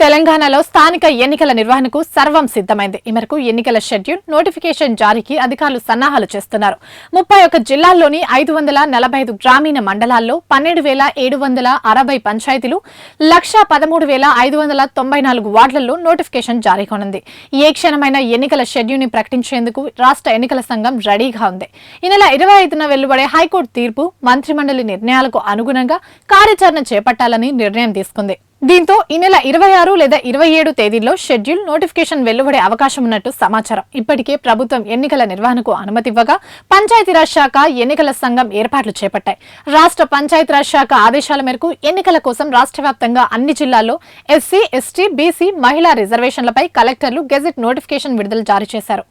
తెలంగాణలో స్థానిక ఎన్నికల నిర్వహణకు సర్వం సిద్ధమైంది. ఈ మేరకు ఎన్నికల షెడ్యూల్ నోటిఫికేషన్ జారీకి అధికారులు సన్నాహాలు చేస్తున్నారు. ముప్పై ఒక్క జిల్లాల్లోని ఐదు వందల నలభై ఐదు గ్రామీణ మండలాల్లో పన్నెండు వేల ఏడు వందల అరవై పంచాయతీలు లక్ష పదమూడు వేల ఐదు వందల తొంభై నాలుగు వార్డులలో నోటిఫికేషన్ జారీ కానుంది. ఏ క్షణమైన ఎన్నికల షెడ్యూల్ని ప్రకటించేందుకు రాష్ట్ర ఎన్నికల సంఘం రెడీగా ఉంది. ఈ నెల ఇరవై ఐదున వెలువడే హైకోర్టు తీర్పు మంత్రిమండలి నిర్ణయాలకు అనుగుణంగా కార్యాచరణ చేపట్టాలని నిర్ణయం తీసుకుంది. దీంతో ఈ నెల ఇరవై ఆరు లేదా ఇరవై ఏడు తేదీల్లో షెడ్యూల్ నోటిఫికేషన్ వెలువడే అవకాశం ఉన్నట్టు సమాచారం. ఇప్పటికే ప్రభుత్వం ఎన్నికల నిర్వహణకు అనుమతివ్వగా పంచాయతీరాజ్ శాఖ ఎన్నికల సంఘం ఏర్పాట్లు చేపట్టాయి. రాష్ట్ర పంచాయతీరాజ్ శాఖ ఆదేశాల మేరకు ఎన్నికల కోసం రాష్ట్ర వ్యాప్తంగా అన్ని జిల్లాల్లో ఎస్సీ ఎస్టీ బీసీ మహిళా రిజర్వేషన్లపై కలెక్టర్లు గెజెట్ నోటిఫికేషన్ విడుదల జారీ చేశారు.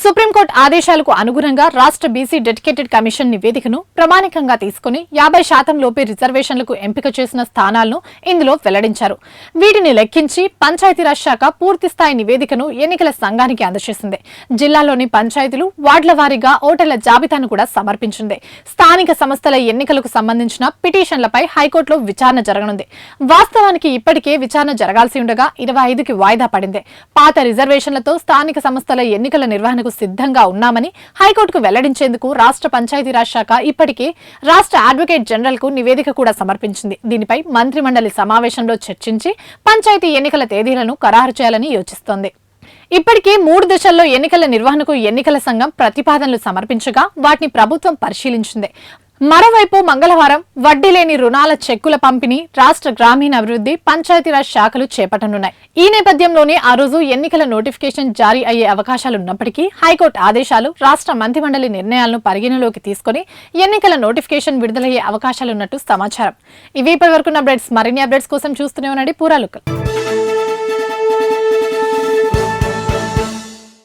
సుప్రీంకోర్టు ఆదేశాలకు అనుగుణంగా రాష్ట్ర బీసీ డెడికేటెడ్ కమిషన్ నివేదికను ప్రామాణికంగా తీసుకుని యాభై శాతం లోపే రిజర్వేషన్లకు ఎంపిక చేసిన స్థానాలను ఇందులో వెల్లడించారు. వీటిని లెక్కించి పంచాయతీరాజ్ శాఖ పూర్తి స్థాయి నివేదికను ఎన్నికల సంఘానికి అందజేసింది. జిల్లాలోని పంచాయతీలు వార్డుల వారీగా ఓటర్ల జాబితాను కూడా సమర్పించింది. స్థానిక సంస్థల ఎన్నికలకు సంబంధించిన పిటిషన్లపై హైకోర్టులో విచారణ జరగనుంది. వాస్తవానికి ఇప్పటికే విచారణ జరగాల్సి ఉండగా ఇరవై ఐదుకి వాయిదా పడింది. పాత రిజర్వేషన్లతో స్థానిక సంస్థల ఎన్నికల నిర్వహణ విచారణకు సిద్ధంగా ఉన్నామని హైకోర్టుకు వెల్లడించేందుకు రాష్ట్ర పంచాయతీరాజ్ శాఖ ఇప్పటికే రాష్ట్ర అడ్వకేట్ జనరల్కు నివేదిక కూడా సమర్పించింది. దీనిపై మంత్రిమండలి సమావేశంలో చర్చించి పంచాయతీ ఎన్నికల తేదీలను ఖరారు చేయాలని యోచిస్తోంది. ఇప్పటికే మూడు దశల్లో ఎన్నికల నిర్వహణకు ఎన్నికల సంఘం ప్రతిపాదనలు సమర్పించగా వాటిని ప్రభుత్వం పరిశీలించింది. మరోవైపు మంగళవారం వడ్డీ లేని రుణాల చెక్కుల పంపిణీ రాష్ట్ర గ్రామీణాభివృద్ధి పంచాయతీరాజ్ శాఖలు చేపట్టనున్నాయి. ఈ నేపథ్యంలోనే ఆ రోజు ఎన్నికల నోటిఫికేషన్ జారీ అయ్యే అవకాశాలున్నప్పటికీ హైకోర్టు ఆదేశాలు రాష్ట్ర మంత్రిమండలి నిర్ణయాలను పరిగణలోకి తీసుకుని ఎన్నికల నోటిఫికేషన్ విడుదలయ్యే అవకాశాలున్నట్టు సమాచారం. ఇవి ఇప్పటివరకు అప్డేట్స్. మరిన్ని అప్డేట్స్ కోసం చూస్తూనే ఉండండి. పూరా